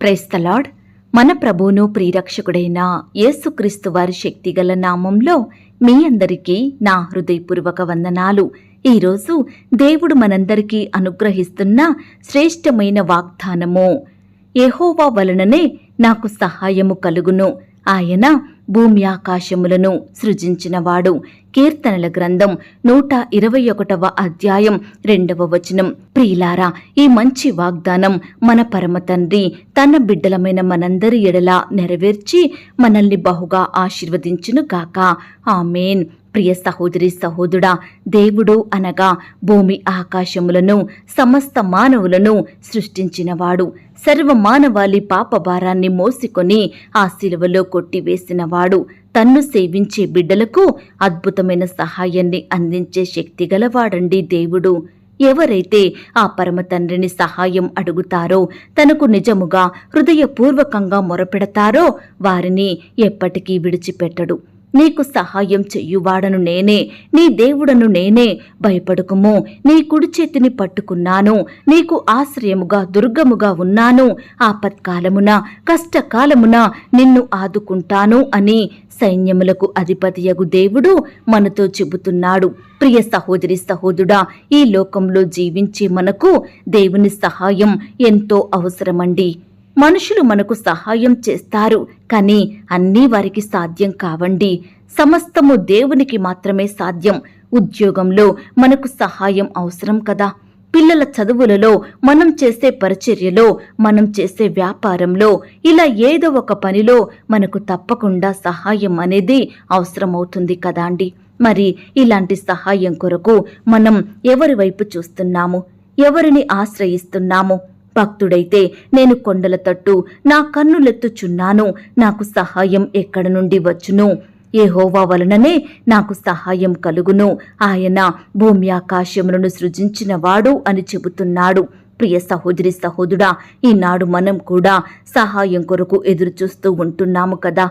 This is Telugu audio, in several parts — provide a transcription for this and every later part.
ప్రైస్తలాడ్ మన ప్రభువును ప్రియరక్షకుడైన యేసుక్రీస్తు వారి శక్తిగల నామంలో మీ అందరికీ నా హృదయపూర్వక వందనాలు. ఈరోజు దేవుడు మనందరికీ అనుగ్రహిస్తున్న శ్రేష్టమైన వాగ్దానము. ఎహోవా వలననే నాకు సహాయము కలుగును. ఆయన భూమి ఆకాశములను సృజించినవాడు. కీర్తనల గ్రంథం నూట ఇరవై ఒకటవ అధ్యాయం రెండవ వచనం. ప్రియులారా ఈ మంచి వాగ్దానం మన పరమ తండ్రి తన బిడ్డలమైన మనందరి ఎడలా నెరవేర్చి మనల్ని బహుగా ఆశీర్వదించును గాక. ఆమెన్. ప్రియ సహోదరి సహోదరుడా దేవుడు అనగా భూమి ఆకాశములను సమస్త మానవులను సృష్టించినవాడు. సర్వ మానవాళి పాప భారాన్ని మోసికొని ఆ శిలువలో కొట్టివేసినవాడు తన్ను సేవించే బిడ్డలకు అద్భుతమైన సహాయాన్ని అందించే శక్తి గలవాడండి దేవుడు. ఎవరైతే ఆ పరమ తండ్రిని సహాయం అడుగుతారో తనకు నిజముగా హృదయపూర్వకంగా మొరపెడతారో వారిని ఎప్పటికీ విడిచిపెట్టడు. నీకు సహాయం చెయ్యువాడను నేనే నీ దేవుడను నేనే. భయపడుకుము నీ కుడి చేతిని పట్టుకున్నాను నీకు ఆశ్రయముగా దుర్గముగా ఉన్నాను. ఆపత్కాలమున కష్టకాలమున నిన్ను ఆదుకుంటాను అని సైన్యములకు అధిపతియగు దేవుడు మనతో చెబుతున్నాడు. ప్రియ సహోదరి సహోదుడా ఈ లోకంలో జీవించే మనకు దేవుని సహాయం ఎంతో అవసరమండి. మనుషులు మనకు సహాయం చేస్తారు కానీ అన్నీ వారికి సాధ్యం కావండి. సమస్తము దేవునికి మాత్రమే సాధ్యం. ఉద్యోగంలో మనకు సహాయం అవసరం కదా. పిల్లల చదువులలో మనం చేసే పరిచర్యలో మనం చేసే వ్యాపారంలో ఇలా ఏదో ఒక పనిలో మనకు తప్పకుండా సహాయం అనేది అవసరమవుతుంది కదా అండి. మరి ఇలాంటి సహాయం కొరకు మనం ఎవరి వైపు చూస్తున్నాము? ఎవరిని ఆశ్రయిస్తున్నాము? భక్తుడైతే నేను కొండల తట్టు నా కన్నులెత్తుచున్నాను. నాకు సహాయం ఎక్కడ నుండి వచ్చును? ఏహోవా వలననే నాకు సహాయం కలుగును. ఆయన భూమి ఆకాశములను సృజించినవాడు అని చెబుతున్నాడు. ప్రియ సహోదరి సహోదుడా ఈనాడు మనం కూడా సహాయం కొరకు ఎదురుచూస్తూ ఉంటున్నాము కదా.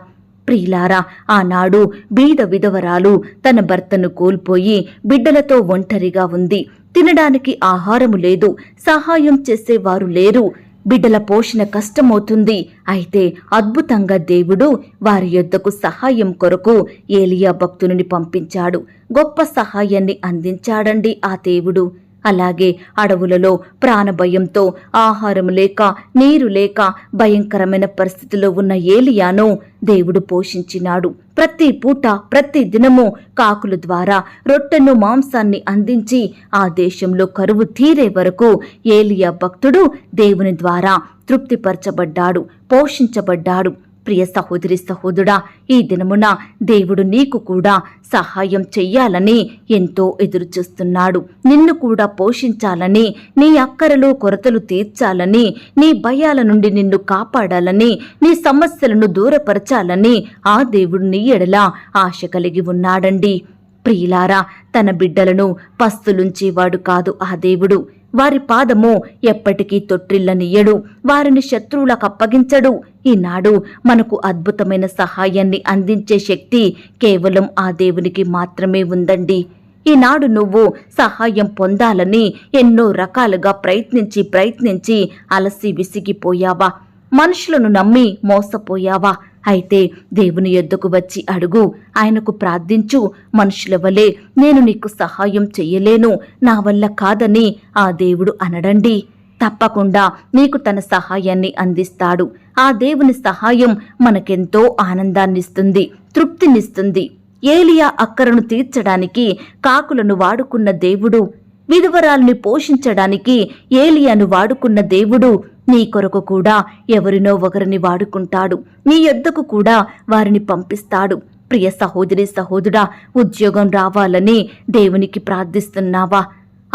ప్రియులారా ఆనాడు బీద విధవరాలు తన భర్తను కోల్పోయి బిడ్డలతో ఒంటరిగా ఉంది. తినడానికి ఆహారము లేదు సహాయం చేసేవారు లేరు. బిడ్డల పోషణ కష్టమవుతుంది. అయితే అద్భుతంగా దేవుడు వారి యొద్దకు సహాయం కొరకు ఏలియా భక్తుని పంపించాడు. గొప్ప సహాయాన్ని అందించాడండి ఆ దేవుడు. అలాగే అడవులలో ప్రాణభయంతో ఆహారం లేక నీరు లేక భయంకరమైన పరిస్థితిలో ఉన్న ఏలియాను దేవుడు పోషించినాడు. ప్రతి పూట ప్రతి దినము కాకుల ద్వారా రొట్టెను మాంసాన్ని అందించి ఆ దేశంలో కరువు తీరే వరకు ఏలియా భక్తుడు దేవుని ద్వారా తృప్తిపరచబడ్డాడు పోషించబడ్డాడు. ప్రియ సహోదరి సహోదరుడా ఈ దినమున దేవుడు నీకు కూడా సహాయం చెయ్యాలని ఎంతో ఎదురుచూస్తున్నాడు. నిన్ను కూడా పోషించాలని నీ అక్కరలు కొరతలు తీర్చాలని నీ భయాల నుండి నిన్ను కాపాడాలని నీ సమస్యలను దూరపరచాలని ఆ దేవుడు నీ ఎడల ఆశ కలిగి ఉన్నాడండి. ప్రియులారా తన బిడ్డలను పస్తులుంచేవాడు కాదు ఆ దేవుడు. వారి పాదము ఎప్పటికీ తొట్టిల్లనియ్యడు వారిని శత్రువులకు అప్పగించడు ఈనాడు మనకు అద్భుతమైన సహాయాన్ని అందించే శక్తి కేవలం ఆ దేవునికి మాత్రమే ఉందండి. ఈనాడు నువ్వు సహాయం పొందాలని ఎన్నో రకాలుగా ప్రయత్నించి ప్రయత్నించి అలసి విసిగిపోయావా? మనుషులను నమ్మి మోసపోయావా? అయితే దేవుని యొద్దకు వచ్చి అడుగు ఆయనకు ప్రార్థించు. మనుషుల వలె నేను నీకు సహాయం చెయ్యలేను నా వల్ల కాదని ఆ దేవుడు అనడండి. తప్పకుండా నీకు తన సహాయాన్ని అందిస్తాడు. ఆ దేవుని సహాయం మనకెంతో ఆనందాన్నిస్తుంది తృప్తినిస్తుంది. ఏలియా అక్కరను తీర్చడానికి కాకులను వాడుకున్న దేవుడు విధవరాల్ని పోషించడానికి ఏలియాను వాడుకున్న దేవుడు నీ కొరకు కూడా ఎవరినో ఒకరిని వాడుకుంటాడు. నీ యొద్దకు కూడా వారిని పంపిస్తాడు. ప్రియ సహోదరి సహోదరుడా ఉద్యోగం రావాలని దేవునికి ప్రార్థిస్తున్నావా?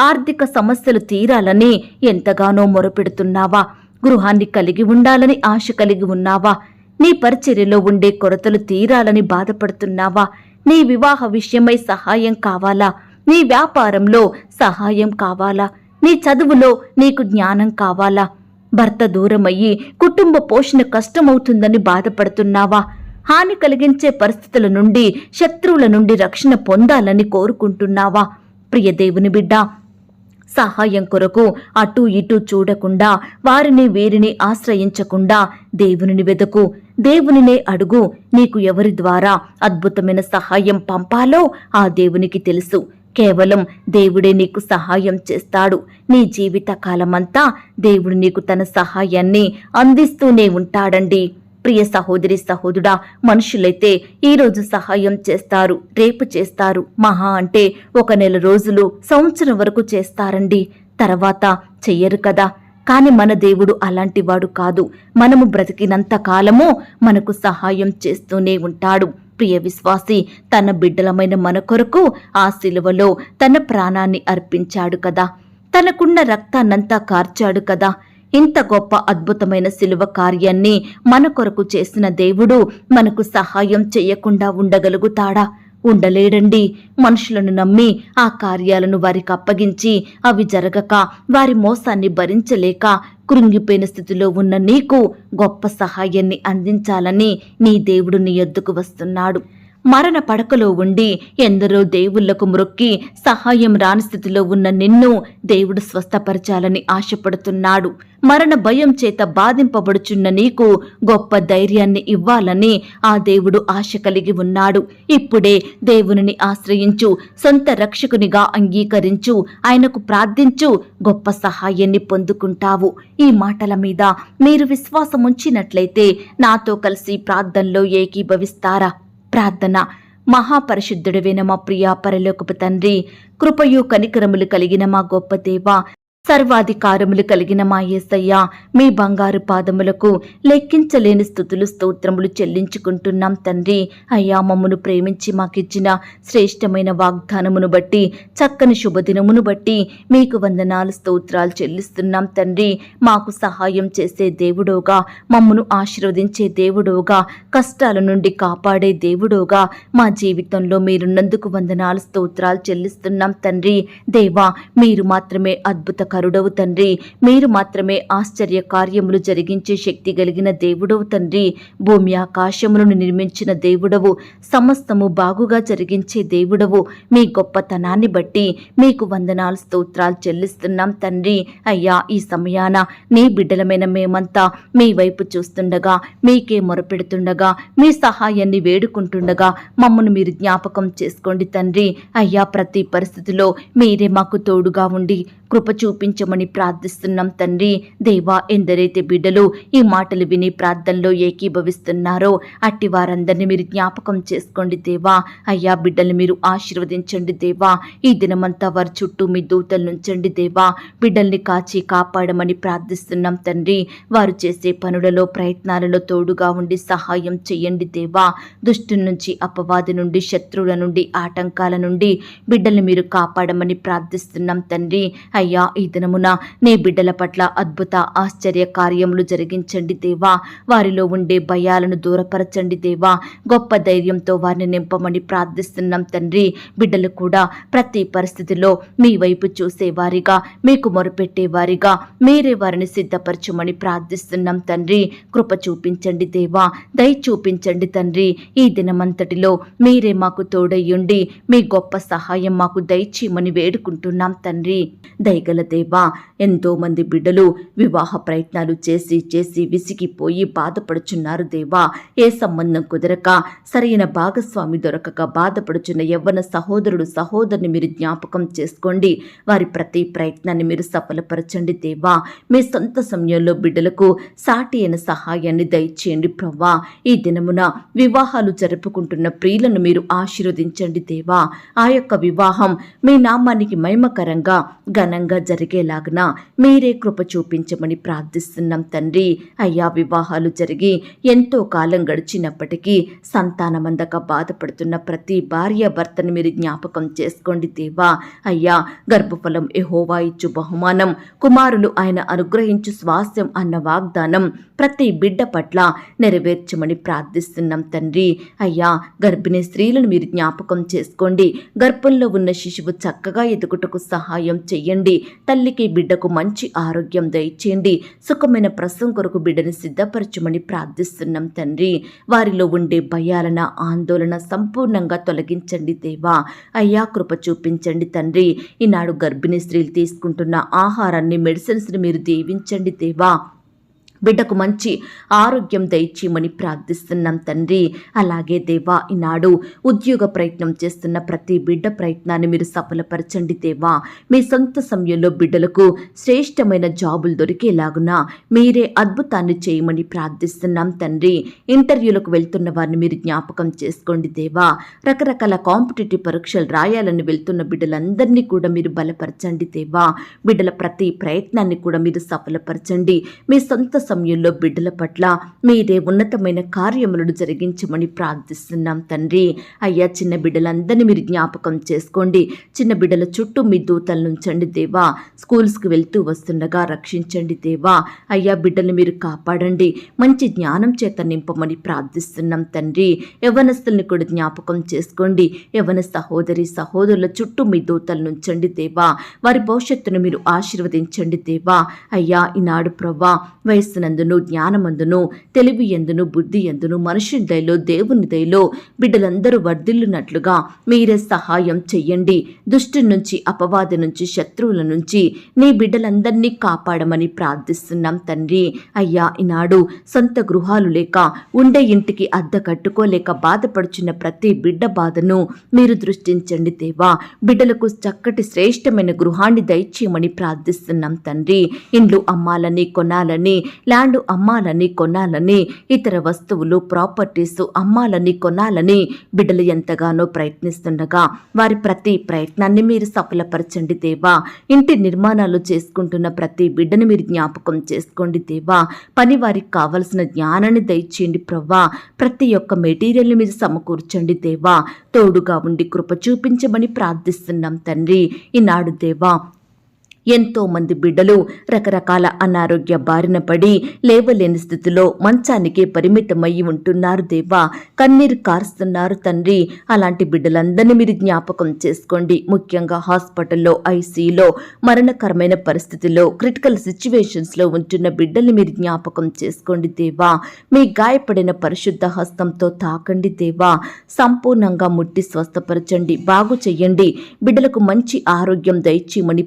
ఆర్థిక సమస్యలు తీరాలని ఎంతగానో మొరపెడుతున్నావా? గృహాన్ని కలిగి ఉండాలని ఆశ కలిగి ఉన్నావా? నీ పరిచర్యలో ఉండే కొరతలు తీరాలని బాధపడుతున్నావా? నీ వివాహ విషయమై సహాయం కావాలా? నీ వ్యాపారంలో సహాయం కావాలా? నీ చదువులో నీకు జ్ఞానం కావాలా? భర్త దూరమయ్యి కుటుంబ పోషణ కష్టమవుతుందని బాధపడుతున్నావా? హాని కలిగించే పరిస్థితుల నుండి శత్రువుల నుండి రక్షణ పొందాలని కోరుకుంటున్నావా? ప్రియ దేవుని బిడ్డ సహాయం కొరకు అటు ఇటు చూడకుండా వారిని వీరిని ఆశ్రయించకుండా దేవునిని వెదకు దేవునినే అడుగు నీకు ఎవరి ద్వారా అద్భుతమైన సహాయం పంపాలో ఆ దేవునికి తెలుసు. కేవలం దేవుడే నీకు సహాయం చేస్తాడు. నీ జీవిత కాలమంతా దేవుడు నీకు తన సహాయాన్ని అందిస్తూనే ఉంటాడండి. ప్రియ సహోదరి సహోదుడా మనుషులైతే ఈరోజు సహాయం చేస్తారు రేపు చేస్తారు. మహా అంటే ఒక నెల రోజులు సంవత్సరం వరకు చేస్తారండి. తర్వాత చెయ్యరు కదా. కాని మన దేవుడు అలాంటివాడు కాదు. మనము బ్రతికినంత కాలము మనకు సహాయం చేస్తూనే ఉంటాడు. ప్రియ విశ్వాసి తన బిడ్డలమైన మన కొరకు ఆ శిలువలో తన ప్రాణాన్ని అర్పించాడు కదా. తనకున్న రక్తాన్నంతా కార్చాడు కదా. ఇంత గొప్ప అద్భుతమైన శిలువ కార్యాన్ని మన కొరకు చేసిన దేవుడు మనకు సహాయం చెయ్యకుండా ఉండగలుగుతాడా? ఉండలేడండి. మనుషులను నమ్మి ఆ కార్యాలను వారికి అప్పగించి అవి జరగక వారి మోసాన్ని భరించలేక కృంగిపోయిన స్థితిలో ఉన్న నీకు గొప్ప సహాయాన్ని అందించాలని నీ దేవుడు నీ ఎద్దుకు వస్తున్నాడు. మరణ పడకలో ఉండి ఎందరో దేవుళ్ళకు మ్రొక్కి సహాయం రాని స్థితిలో ఉన్న నిన్ను దేవుడు స్వస్థపరచాలని ఆశపడుతున్నాడు. మరణ భయం చేత బాధింపబడుచున్న నీకు గొప్ప ధైర్యాన్ని ఇవ్వాలని ఆ దేవుడు ఆశ కలిగి ఉన్నాడు. ఇప్పుడే దేవునిని ఆశ్రయించు సొంత రక్షకునిగా అంగీకరించు ఆయనకు ప్రార్థించు గొప్ప సహాయాన్ని పొందుకుంటావు. ఈ మాటల మీద మీరు విశ్వాసం ఉంచినట్లయితే నాతో కలిసి ప్రార్థనలో ఏకీభవిస్తారా? ప్రార్థన. మహాపరిశుద్ధుడైన మా ప్రియా పరలోకపు తండ్రి కృపయు కనికరములు కలిగిన మా గొప్ప దేవ సర్వాధికారములు కలిగిన మా యేసయ్య మీ బంగారు పాదములకు లెక్కించలేని స్థుతులు స్తోత్రములు చెల్లించుకుంటున్నాం తండ్రి. అయ్యా మమ్మను ప్రేమించి మాకిచ్చిన శ్రేష్టమైన వాగ్దానమును బట్టి చక్కని శుభదినమును బట్టి మీకు వందనాలు స్తోత్రాలు చెల్లిస్తున్నాం తండ్రి. మాకు సహాయం చేసే దేవుడోగా మమ్మను ఆశీర్వదించే దేవుడోగా కష్టాల నుండి కాపాడే దేవుడోగా మా జీవితంలో మీరున్నందుకు వందనాలు స్తోత్రాలు చెల్లిస్తున్నాం తండ్రి. దేవా మీరు మాత్రమే అద్భుత కరుడవు తండ్రి. మీరు మాత్రమే ఆశ్చర్య కార్యములు జరిగించే శక్తి కలిగిన దేవుడవు తండ్రి. భూమి ఆకాశములను నిర్మించిన దేవుడవు. సమస్తము బాగుగా జరిగించే దేవుడవు. మీ గొప్పతనాన్ని బట్టి మీకు వందనాలు స్తోత్రాలు చెల్లిస్తున్నాం తండ్రి. అయ్యా ఈ సమయాన నీ బిడ్డలమైన మేమంతా మీ వైపు చూస్తుండగా మీకే మొరపెడుతుండగా మీ సహాయాన్ని వేడుకుంటుండగా మమ్మను మీరు జ్ఞాపకం చేసుకోండి తండ్రి. అయ్యా ప్రతి పరిస్థితిలో మీరే మాకు తోడుగా ఉండి కృప చూపించమని ప్రార్థిస్తున్నాం తండ్రి. దేవా ఎందరైతే బిడ్డలు ఈ మాటలు విని ప్రార్థనలో ఏకీభవిస్తున్నారో అట్టి వారందరినీ మీరు జ్ఞాపకం చేసుకోండి దేవా. అయ్యా బిడ్డలు మీరు ఆశీర్వదించండి దేవా. ఈ దినమంతా వారి చుట్టూ మీ దూతలు నుంచండి దేవా. బిడ్డల్ని కాచి కాపాడమని ప్రార్థిస్తున్నాం తండ్రి. వారు చేసే పనులలో ప్రయత్నాలలో తోడుగా ఉండి సహాయం చేయండి దేవా. దుష్టు నుంచి అపవాది నుండి శత్రువుల నుండి ఆటంకాల నుండి బిడ్డల్ని మీరు కాపాడమని ప్రార్థిస్తున్నాం తండ్రి. అయ్యా ఈ దినమున నీ బిడ్డల పట్ల అద్భుత ఆశ్చర్య కార్యములు జరిగించండి దేవా. వారిలో ఉండే భయాలను దూరపరచండి దేవా. గొప్ప ధైర్యంతో వారిని నింపమని ప్రార్థిస్తున్నాం తండ్రి. బిడ్డలు కూడా ప్రతి పరిస్థితిలో మీ వైపు చూసేవారిగా మీకు మొరపెట్టేవారిగా మీరే వారిని సిద్ధపరచమని ప్రార్థిస్తున్నాం తండ్రి. కృప చూపించండి దేవా. దయ చూపించండి తండ్రి. ఈ దినమంతటిలో మీరే మాకు తోడయ్యుండి మీ గొప్ప సహాయం మాకు దయచేయమని వేడుకుంటున్నాం తండ్రి. దయగల దేవా ఎంతో మంది బిడ్డలు వివాహ ప్రయత్నాలు చేసి చేసి విసిగిపోయి బాధపడుచున్నారు దేవా. ఏ సంబంధం కుదరక సరైన భాగస్వామి దొరకక బాధపడుచున్న యవ్వన సహోదరుడు సహోదరుని మీరు జ్ఞాపకం చేసుకోండి. వారి ప్రతి ప్రయత్నాన్ని మీరు సఫలపరచండి దేవా. మీ సొంత సమయంలో బిడ్డలకు సాటి అయిన సహాయాన్ని దయచేయండి ప్రవ్వా. ఈ దినమున వివాహాలు జరుపుకుంటున్న ప్రియులను మీరు ఆశీర్వదించండి దేవా. ఆ యొక్క వివాహం మీ నామానికి మహిమకరంగా ఘనంగా జరిగేలాగున మీరే కృప చూపించమని ప్రార్థిస్తున్నాం తండ్రి. అయ్యా వివాహాలు జరిగి ఎంతో కాలం గడిచినప్పటికీ సంతానమందక బాధపడుతున్న ప్రతి భార్య భర్తను మీరు జ్ఞాపకం చేసుకోండి దేవా. అయ్యా గర్భఫలం ఎహోవా ఇచ్చు బహుమానం. కుమారులు ఆయన అనుగ్రహించు స్వాస్థ్యం అన్న వాగ్దానం ప్రతి బిడ్డ పట్ల నెరవేర్చమని ప్రార్థిస్తున్నాం తండ్రి. అయ్యా గర్భిణీ స్త్రీలను మీరు జ్ఞాపకం చేసుకోండి. గర్భంలో ఉన్న శిశువు చక్కగా ఎదుగుటకు సహాయం చెయ్యండి. తల్లి తల్లికి బిడ్డకు మంచి ఆరోగ్యం దయచేయండి. సుఖమైన ప్రసవం కొరకు బిడ్డని సిద్ధపరచమని ప్రార్థిస్తున్నాం తండ్రి. వారిలో ఉండే భయాలన ఆందోళన సంపూర్ణంగా తొలగించండి దేవా. అయ్యా కృప చూపించండి తండ్రి. ఈనాడు గర్భిణీ స్త్రీలు తీసుకుంటున్న ఆహారాన్ని మెడిసిన్స్ని మీరు దీవించండి దేవా. బిడ్డకు మంచి ఆరోగ్యం దయచేయమని ప్రార్థిస్తున్నాం తండ్రి. అలాగే దేవా ఈనాడు ఉద్యోగ ప్రయత్నం చేస్తున్న ప్రతి బిడ్డ ప్రయత్నాన్ని మీరు సఫలపరచండి దేవా. మీ సొంత సమయంలో బిడ్డలకు శ్రేష్టమైన జాబులు దొరికేలాగున మీరే అద్భుతాన్ని చేయమని ప్రార్థిస్తున్నాం తండ్రి. ఇంటర్వ్యూలకు వెళ్తున్న వారిని మీరు జ్ఞాపకం చేసుకోండి దేవా. రకరకాల కాంపిటేటివ్ పరీక్షలు రాయాలని వెళ్తున్న బిడ్డలందరినీ కూడా మీరు బలపరచండి దేవా. బిడ్డల ప్రతి ప్రయత్నాన్ని కూడా మీరు సఫలపరచండి. మీ సొంత సమయంలో బిడ్డల పట్ల మీరే ఉన్నతమైన కార్యములను జరిగించమని ప్రార్థిస్తున్నాం తండ్రి. అయ్యా చిన్న బిడ్డలందరినీ మీరు జ్ఞాపకం చేసుకోండి. చిన్న బిడ్డల చుట్టూ మీ దూతలు నుంచండి దేవా. స్కూల్స్కి వెళ్తూ వస్తుండగా రక్షించండి దేవా. అయ్యా బిడ్డలు మీరు కాపాడండి. మంచి జ్ఞానం చేత నింపమని ప్రార్థిస్తున్నాం తండ్రి. యవనస్తుల్ని కూడా జ్ఞాపకం చేసుకోండి. యవన సహోదరి సహోదరుల చుట్టూ మీ దూతలు నుంచండి దేవా. వారి భవిష్యత్తును మీరు ఆశీర్వదించండి దేవా. అయ్యా ఈనాడు ప్రవ్వా మనస్సునందును జ్ఞానమందును తెలివి ఎందును బుద్ధి ఎందును మనుషుని దయలో దేవుని దయలో బిడ్డలందరూ వర్ధిల్లునట్లుగా మీరే సహాయం చెయ్యండి. దుష్టు నుంచి అపవాది నుంచి శత్రువుల నుంచి నీ బిడ్డలందరినీ కాపాడమని ప్రార్థిస్తున్నాం తండ్రి. అయ్యా ఈనాడు సొంత గృహాలు లేక ఉండే ఇంటికి అద్దె కట్టుకోలేక బాధపడుచున్న ప్రతి బిడ్డ బాధను మీరు దృష్టించండి దేవా. బిడ్డలకు చక్కటి శ్రేష్టమైన గృహాన్ని దయచేయమని ప్రార్థిస్తున్నాం తండ్రి. ఇండ్లు అమ్మాలని కొనాలని ల్యాండ్ అమ్మాలని కొనాలని ఇతర వస్తువులు ప్రాపర్టీస్ అమ్మాలని కొనాలని బిడ్డలు ఎంతగానో ప్రయత్నిస్తుండగా వారి ప్రతి ప్రయత్నాన్ని మీరు సఫలపరచండి దేవా. ఇంటి నిర్మాణాలు చేసుకుంటున్న ప్రతి బిడ్డను మీరు జ్ఞాపకం చేసుకోండి దేవా. పని వారికి కావలసిన జ్ఞానాన్ని దయచేయండి ప్రవ్వా. ప్రతి ఒక్క మెటీరియల్ని మీరు సమకూర్చండి దేవా. తోడుగా ఉండి కృప చూపించమని ప్రార్థిస్తున్నాం తండ్రి. ఈనాడు దేవా ఎంతో మంది బిడ్డలు రకరకాల అనారోగ్య బారిన పడి లేవలేని స్థితిలో మంచానికే పరిమితమయ్యి ఉంటున్నారు దేవా. కన్నీరు కారుస్తున్నారు తండ్రి. అలాంటి బిడ్డలందరినీ మీరు జ్ఞాపకం చేసుకోండి. ముఖ్యంగా హాస్పిటల్లో ఐసీలో మరణకరమైన పరిస్థితిలో క్రిటికల్ సిచ్యువేషన్స్లో ఉంటున్న బిడ్డల్ని మీరు జ్ఞాపకం చేసుకోండి దేవా. మీ గాయపడిన పరిశుద్ధ హస్తంతో తాకండి దేవా. సంపూర్ణంగా ముట్టి స్వస్థపరచండి. బాగు చెయ్యండి బిడ్డలకు మంచి ఆరోగ్యం దయచేయమని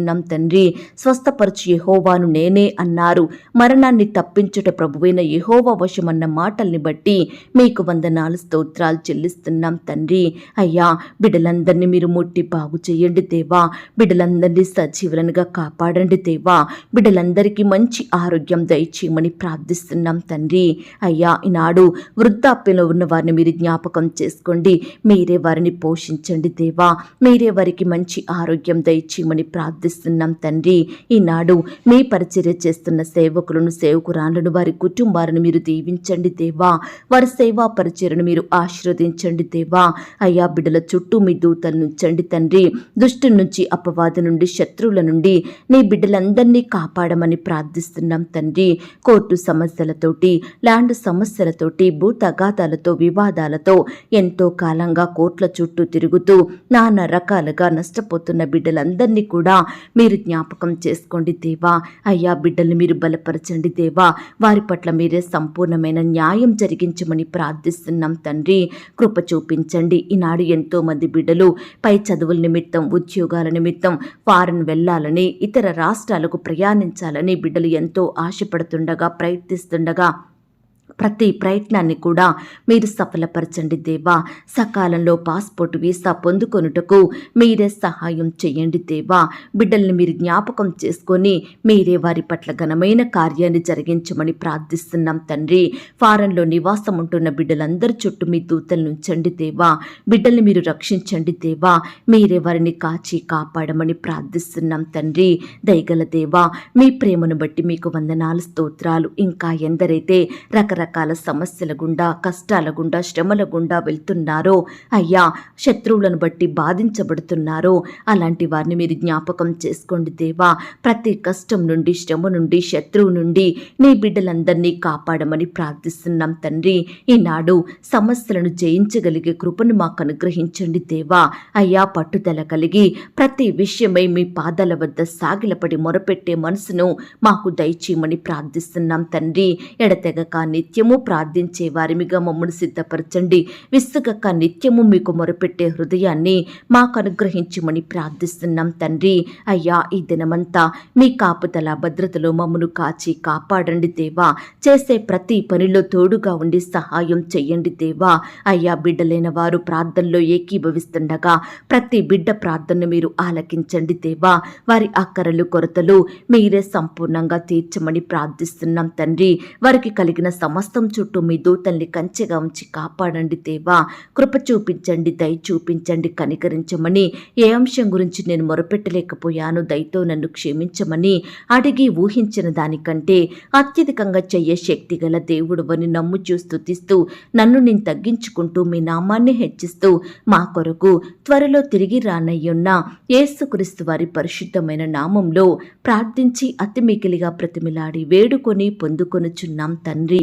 ప్రార్థిస్తున్నాం తండ్రి. స్వస్థపరచు యహోవాను నేనే అన్నారు. మరణాన్ని తప్పించుట ప్రభువైన యహోవా వశమన్న మాటల్ని బట్టి మీకు వందనాలు స్తోత్రాలు చెల్లిస్తున్నాం తండ్రి. అయ్యా బిడ్డలందరినీ మీరు ముట్టి బాగు చేయండి దేవా. బిడ్డలందరినీ సజీవులనుగా కాపాడండి దేవా. బిడ్డలందరికీ మంచి ఆరోగ్యం దయచేయమని ప్రార్థిస్తున్నాం తండ్రి. అయ్యా ఈనాడు వృద్ధాప్యంలో ఉన్న వారిని మీరు జ్ఞాపకం చేసుకోండి. మీరే వారిని పోషించండి దేవా. మీరే వారికి మంచి ఆరోగ్యం దయచేయమని ప్రార్థిస్తున్నాం తండ్రి. ఈనాడు మీ పరిచర్య చేస్తున్న సేవకులను సేవకురాలను వారి కుటుంబాలను మీరు దీవించండి దేవా. వారి సేవా పరిచర్యను మీరు ఆశీర్వదించండి దేవా. అయ్యా బిడ్డల చుట్టూ మీ దూతలు నుంచండి తండ్రి. దుష్టు నుంచి అపవాద నుండి శత్రువుల నుండి నీ బిడ్డలందరినీ కాపాడమని ప్రార్థిస్తున్నాం తండ్రి. కోర్టు సమస్యలతోటి ల్యాండ్ సమస్యలతోటి భూతగాదాలతో వివాదాలతో ఎంతో కాలంగా కోర్టుల చుట్టూ తిరుగుతూ నానా రకాలుగా నష్టపోతున్న బిడ్డలందరినీ కూడా మీరు జ్ఞాపకం చేసుకోండి దేవా. అయ్యా బిడ్డల్ని మీరు బలపరచండి దేవా. వారి పట్ల మీరే సంపూర్ణమైన న్యాయం జరిగించమని ప్రార్థిస్తున్నాం తండ్రి. కృప చూపించండి. ఈనాడు ఎంతో మంది బిడ్డలు పై చదువుల నిమిత్తం ఉద్యోగాల నిమిత్తం ఫారెన్ వెళ్ళాలని ఇతర రాష్ట్రాలకు ప్రయాణించాలని బిడ్డలు ఎంతో ఆశపడుతుండగా ప్రయత్నిస్తుండగా ప్రతి ప్రయత్నాన్ని కూడా మీరు సఫలపరచండి దేవా. సకాలంలో పాస్పోర్ట్ వీసా పొందుకొనుటకు మీరే సహాయం చేయండి దేవా. బిడ్డల్ని మీరు జ్ఞాపకం చేసుకొని మీరే వారి పట్ల ఘనమైన కార్యాన్ని జరిగించమని ప్రార్థిస్తున్నాం తండ్రి. ఫారంలో నివాసం ఉంటున్న బిడ్డలందరి చుట్టూ మీ దూతలు నుంచండి దేవా. బిడ్డల్ని మీరు రక్షించండి దేవా. మీరే వారిని కాచి కాపాడమని ప్రార్థిస్తున్నాం తండ్రి. దయగల దేవా మీ ప్రేమను బట్టి మీకు వందనాలు స్తోత్రాలు ఇంకా ఎందరైతే రకరకాల రకరకాల సమస్యల గుండా కష్టాల గుండా శ్రమల గుండా వెళ్తున్నారో? అయ్యా శత్రువులను బట్టి బాధించబడుతున్నారో? అలాంటి వారిని మీరు జ్ఞాపకం చేసుకోండి దేవా. ప్రతి కష్టం నుండి శ్రమ నుండి శత్రువు నుండి నీ బిడ్డలందరినీ కాపాడమని ప్రార్థిస్తున్నాం తండ్రి. ఈనాడు సమస్యలను జయించగలిగే కృపను మాకు అనుగ్రహించండి దేవా. అయ్యా పట్టుదల కలిగి ప్రతి విషయమై మీ పాదాల వద్ద సాగిలపడి మొరపెట్టే మనసును మాకు దయచేయమని ప్రార్థిస్తున్నాం తండ్రి. ఎడతెగక నిత్యము ప్రార్థించే వారిమిగా మమ్మల్ని సిద్ధపరచండి. విసుగక నిత్యము మీకు మొరపెట్టే హృదయాన్ని మాకు అనుగ్రహించమని ప్రార్థిస్తున్నాం తండ్రి. అయ్యా ఈ దినమంతా మీ కాపుదల భద్రతలో మమ్మను కాచి కాపాడండి దేవా. చేసే ప్రతి పనిలో తోడుగా ఉండి సహాయం చెయ్యండి దేవా. అయ్యా బిడ్డలైన వారు ప్రార్థనలో ఏకీభవిస్తుండగా ప్రతి బిడ్డ ప్రార్థనను మీరు ఆలకించండి దేవా. వారి అక్కరలు కొరతలు మీరే సంపూర్ణంగా తీర్చమని ప్రార్థిస్తున్నాం తండ్రి. వారికి కలిగిన హస్తం చుట్టూ మీ దూతల్ని కంచెగా ఉంచి కాపాడండి దేవా. కృప చూపించండి దయ చూపించండి కనికరించమని. ఏ అంశం గురించి నేను మొరపెట్టలేకపోయాను దయతో నన్ను క్షమించమని అడిగి ఊహించిన దానికంటే అత్యధికంగా చెయ్యే శక్తి గల దేవుడు అని నమ్ముచూ స్తుతిస్తూ నన్ను నేను తగ్గించుకుంటూ మీ నామాన్ని హెచ్చిస్తూ మా కొరకు త్వరలో తిరిగి రానయ్యున్న యేసుక్రీస్తు వారి పరిశుద్ధమైన నామంలో ప్రార్థించి అతి మికిలిగా ప్రతిమిలాడి వేడుకొని పొందుకొనుచున్నాం తండ్రి.